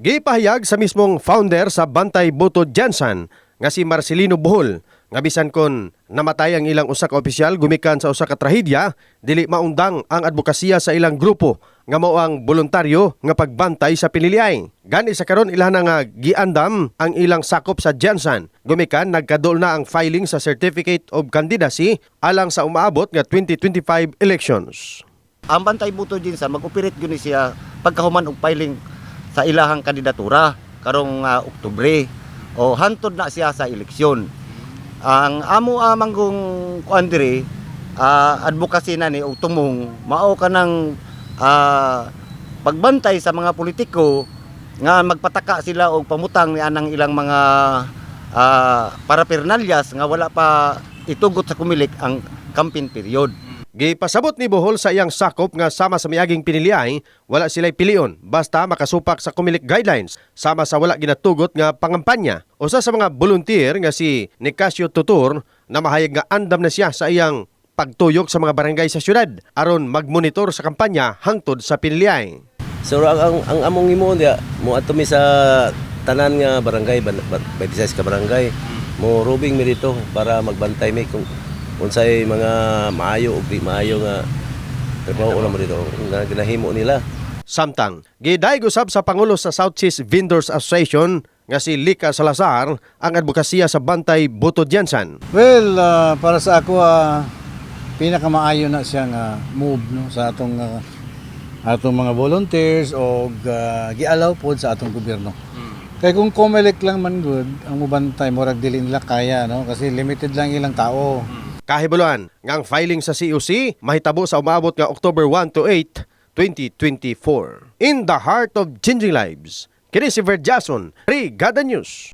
Gipahayag sa mismong founder sa Bantay Boto Jansan nga si Marcelino Bohol nga bisan kon namatay ang ilang usa ka opisyal gumikan sa usa ka trahedya dili maundang ang advokasya sa ilang grupo nga mao ang voluntaryo nga pagbantay sa piniliay. Gani sa karon ilahan na nga giandam ang ilang sakop sa Jansan. Gumikan nagkadol na ang filing sa Certificate of Candidacy alang sa umaabot nga 2025 elections. Ang Bantay Buto Jinsan mag-operate gyud siya pagkahuman og filing sa ilahang kandidatura karong ah, Oktubre o hantod na siya sa eleksyon. Ang amo amang kong kuan diri ah, advocacy na ni og tumong mao kanang ah, pagbantay sa mga politiko nga magpataka sila og pamutang ni anang ilang mga ah, parapernalyas nga wala pa itugot sa kumilik ang campaign period. Gipasabot ni Bohol sa iyang sakop nga sama sa miaging piniliay, wala sila'y pilion basta makasupak sa kumilik guidelines sama sa wala ginatugot nga pangampanya. Usa sa mga volunteer nga si Nicasio Tutur na mahayag nga andam na siya sa iyang pagtuyok sa mga barangay sa syudad aron magmonitor sa kampanya hangtod sa piniliay. So ang ang, ang among imo dia mo ato mi sa tanan nga barangay ban- ban- 26 ka barangay mo rubing mi dito para magbantay mi kung unsay mga maayo ug di maayo nga trabaho na mo dito nga ginahimo nila. Samtang, gidayeg usab sa Pangulo sa Southeast Vendors Association nga si Lika Salazar ang advokasya sa Bantay Buto Jansan. Well, ah, para sa ako, ah, pinakamaayo na siya nga move no, sa atong ah, atong mga volunteers o uh, gialaw pod sa atong gobyerno. Kaya kung Comelec lang man good, ang mubantay, murag dili nila kaya, no? Kasi limited lang ilang tao. Kahibuluan, ngang filing sa COC mahitabo sa umabot nga October 1 to 8, 2024. In the heart of changing lives, kini si Ver Jason, Brigada News.